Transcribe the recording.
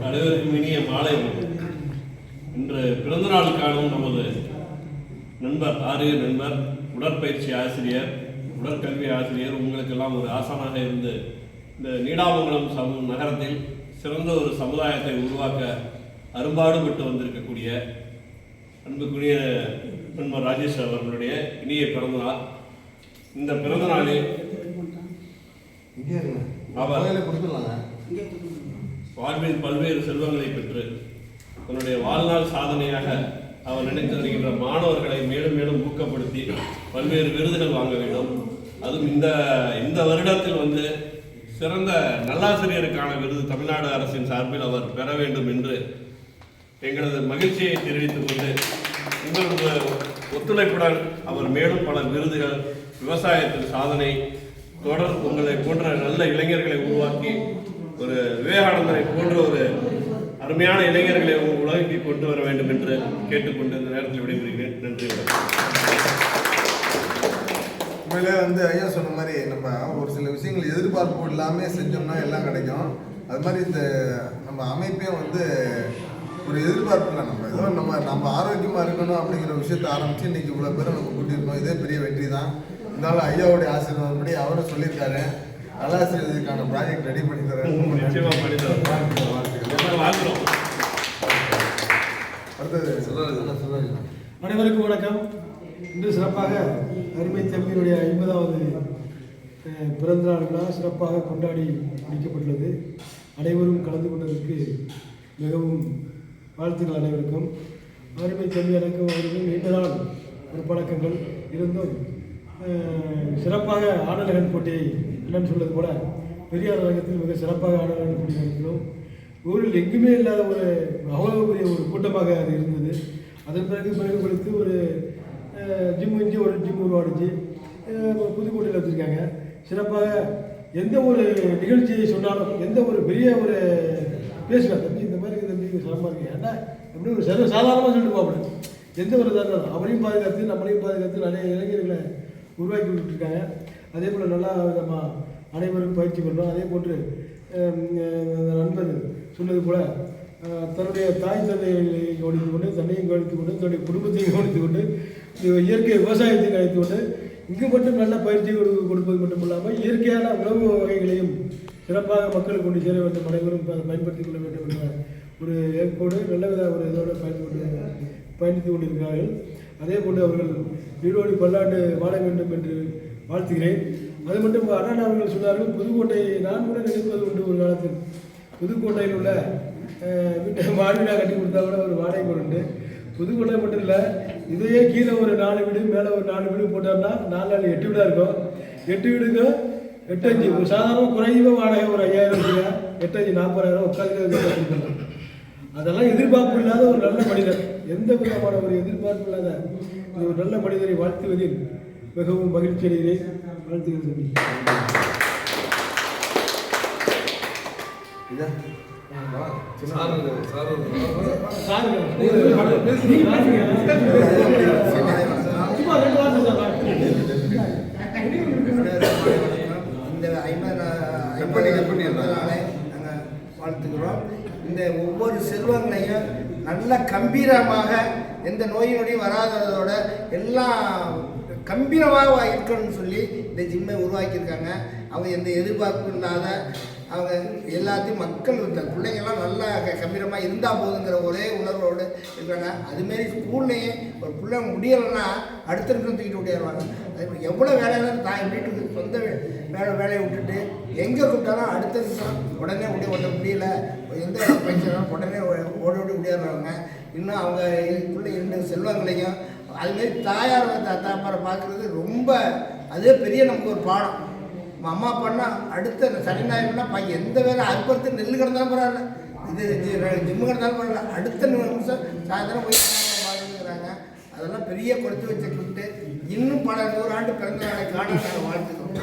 அனைவருக்கும் இனிய மாலை வணக்கம். இன்று பிறந்த காணும் நமது நண்பர் ஆரிய நண்பர் உடற்பயிற்சி ஆசிரியர் உடற்கல்வி ஆசிரியர் உங்களுக்கெல்லாம் ஒரு ஆசானாக இருந்து இந்த நீடாமங்கலம் சம நகரத்தில் சிறந்த ஒரு சமுதாயத்தை உருவாக்க அரும்பாடுபட்டு வந்திருக்கக்கூடிய அன்புக்குரிய நண்பர் ராஜேஷ் அவர்களுடைய இனிய பிறந்தநாள் இந்த பிறந்த நாளில் அவர். வாழ்வில் பல்வேறு செல்வங்களை பெற்று தன்னுடைய வாழ்நாள் சாதனையாக அவர் நினைத்து வருகின்ற மாணவர்களை மேலும் மேலும் ஊக்கப்படுத்தி பல்வேறு விருதுகள் வாங்க வேண்டும். அதுவும் இந்த இந்த வருடத்தில் வந்து சிறந்த நல்லாசிரியருக்கான விருது தமிழ்நாடு அரசின் சார்பில் அவர் பெற வேண்டும் என்று எங்களது மகிழ்ச்சியை தெரிவித்துக் கொண்டு உங்களது ஒத்துழைப்புடன் அவர் மேலும் பல விருதுகள் விவசாயத்தில் சாதனை தொடர் உங்களை போன்ற நல்ல இளைஞர்களை உருவாக்கி ஒரு விவேகானந்தரை போன்ற ஒரு அருமையான இளைஞர்களை உங்கள் உலகிற்கு கொண்டு வர வேண்டும் என்று கேட்டுக்கொண்டு இந்த நேரத்தில் விடைபெறுகிறேன். நன்றி உண்மையிலே வந்து ஐயா சொன்ன மாதிரி நம்ம ஒரு சில விஷயங்கள் எதிர்பார்ப்பு இல்லாமல் செஞ்சோம்னா எல்லாம் கிடைக்கும். அது மாதிரி இந்த நம்ம அமைப்பே வந்து ஒரு எதிர்பார்ப்பு இல்லை நம்ம. ஏதோ நம்ம நம்ம ஆரோக்கியமாக இருக்கணும் அப்படிங்கிற விஷயத்தை ஆரம்பித்து இன்னைக்கு இவ்வளோ பேர் நம்ம கூட்டியிருக்கோம். இதே பெரிய வெற்றி தான் இருந்தாலும் ஐயாவுடைய ஆசீர்வாதப்படி அவரும் சொல்லியிருக்காரு. நல்லாசிரியருக்கான ப்ராஜெக்ட் ரெடி பண்ணி தரேன். அடுத்தது சொல்லுங்க அனைவருக்கும் வணக்கம். இன்று சிறப்பாக அருமை தம்பியினுடைய ஐம்பதாவது அஹ், பிறந்தநாள் விழா சிறப்பாக கொண்டாடி முடிக்கப்பட்டுள்ளது. அனைவரும் கலந்து கொண்டதற்கு மிகவும் வாழ்த்துக்கள் அனைவருக்கும். அருமை தம்பி எனக்கும் அவருக்கும் நீண்ட நாள் ஒரு பழக்கங்கள் இருந்தும் சிறப்பாக ஆடலகன் போட்டியை என்னன்னு சொல்வது போல பெரியார் அரங்கத்தில் மிக சிறப்பாக ஆடலகன் போட்டி நடக்கிறோம் ஊரில் எங்குமே இல்லாத ஒரு அவ்வளவு பெரிய ஒரு கூட்டமாக அது இருந்தது. அதன் பிறகு பிறகு கொடுத்து ஒரு ஜிம் இஞ்சி ஒரு ஜிம் உருவாடுச்சு புதுக்கோட்டையில் வச்சுருக்காங்க சிறப்பாக எந்த ஒரு நிகழ்ச்சியை சொன்னாலும் எந்த ஒரு பெரிய ஒரு பேசுவேன் தம்பி இந்த மாதிரி தம்பி சிரமமாக இருக்கு ஏன்னா எப்படி ஒரு சர்வ சாதாரணமாக சொல்லிட்டு போகப்படும் எந்த ஒரு இதாக அவரையும் பாதுகாத்து நம்மளையும் பாதுகாத்து நிறைய இளைஞர்களை உருவாக்கி விட்டுருக்காங்க. அதே போல் நல்லா நம்ம அனைவரும் பயிற்சி பண்ணுறோம் அதே போன்று நண்பர் சொன்னது போல் தன்னுடைய தாய் தந்தைகளை கவனித்துக் கொண்டு தன்னையும் கவனித்துக் கொண்டு தன்னுடைய குடும்பத்தையும் கவனித்துக் கொண்டு இயற்கை விவசாயத்தையும் கவனித்துக் கொண்டு இங்கு மட்டும் நல்ல பயிற்சி கொடு- கொடுப்பது மட்டும் இல்லாமல் இயற்கையான உணவு வகைகளையும் சிறப்பாக மக்களுக்கு கொண்டு சேர வேண்டும். அனைவரும் அதை பயன்படுத்திக் கொள்ள வேண்டும் என்ற ஒரு ஏற்கோடு நல்ல வித ஒரு இதோடு பயணித்து பயணித்துக் கொண்டிருக்கிறார்கள். அதே போன்று அவர்கள் வீடோடி பல்லாண்டு வாழ வேண்டும் என்று வாழ்த்துகிறேன். அது மட்டும் அண்ணன் அவர்கள் சொன்னார்கள் புதுக்கோட்டை நான் கூட நினைப்பது உண்டு ஒரு காலத்தில். புதுக்கோட்டையில் உள்ள வீட்டை மாடிவிடா கட்டி கொடுத்தா கூட ஒரு வாடகை கொண்டு உண்டு. புதுக்கோட்டை மட்டும் இல்லை இதையே கீழே ஒரு நாலு வீடு மேலே ஒரு நாலு வீடு போட்டோம்னா நாலு நாலு எட்டு வீடாக இருக்கும். எட்டு வீடுக்கு எட்டஞ்சு ஒரு சாதாரண குறைவ வாடகை ஒரு ஐயாயிரம் ரூபாய் எட்டஞ்சு நாற்பதாயிரம் உட்காந்து அதெல்லாம் எதிர்பார்ப்பு இல்லாத ஒரு நல்ல மனிதர். எந்த விதமான ஒரு எதிர்பார்ப்பு இல்லாத ஒரு நல்ல மனிதரை வாழ்த்துவதில் மிகவும் மகிழ்ச்சி அடைகிறேன். வாழ்த்துகிறேன் தம்பி ஐயா வா, சின்ன சாருங்க, நீங்க பேசுங்க. சும்மா ரெண்டு வார்த்தை சார் இந்த ஐம்பது எப்படி, எப்படி இருந்தாங்க? நாளை நாங்கள் வாழ்த்துக்கிறோம் இந்த ஒவ்வொரு செல்வங்களையும் நல்ல கம்பீரமாக எந்த நோய் நொடியும் வராததோட எல்லாம் கம்பீரமாக இருக்கணும்னு சொல்லி இந்த ஜிம்மை உருவாக்கியிருக்காங்க. அவங்க எந்த எதிர்பார்ப்பும் இல்லாத அவங்க எல்லாத்தையும் மக்கள் இந்த பிள்ளைங்கள்லாம் நல்லா க- கம்பீரமாக இருந்தால் போதுங்கிற ஒரே உணர்வோடு இருக்காங்க. அதுமாரி ஸ்கூல்லையே ஒரு பிள்ளை முடியலைன்னா அடுத்த நிமிஷம் தூக்கிட்டு ஓடிடுவாங்க அதே மாதிரி எவ்வளோ வேலையாக தாய் வீட்டுக்கு சொந்த வேலை வேலையை விட்டுட்டு எங்கே கூப்பிட்டாலும் அடுத்த நிமிஷம் உடனே ஓடி ஓட்ட முடியல. எந்த பயிற்சியும் உடனே ஓ- இன்னும் அவங்க பிள்ளை இரண்டு செல்வங்களையும் அதுமாரி தாயார் தா- தாப்பாரை பார்க்குறது ரொம்ப அதே பெரிய நமக்கு ஒரு பாடம். நம்ம அம்மா அப்பான்னா அடுத்த இந்த சனி ஞாயிறுனா பையன் எந்த வேலை அற்புறத்து நெல் கிடந்தாலும் பரவாயில்ல. இது ஜி- ஜிம்மு கிடந்தாலும் பரவாயில்ல. அடுத்த நிமிஷம் சாயந்தரம் போய் பார்த்துக்கிறாங்க அதெல்லாம் பெரிய கொடுத்து வச்சுக்கிட்டு இன்னும் பல நூறாண்டு பிறந்த நாளை காண நாங்கள் வாழ்த்துக்கிறோம்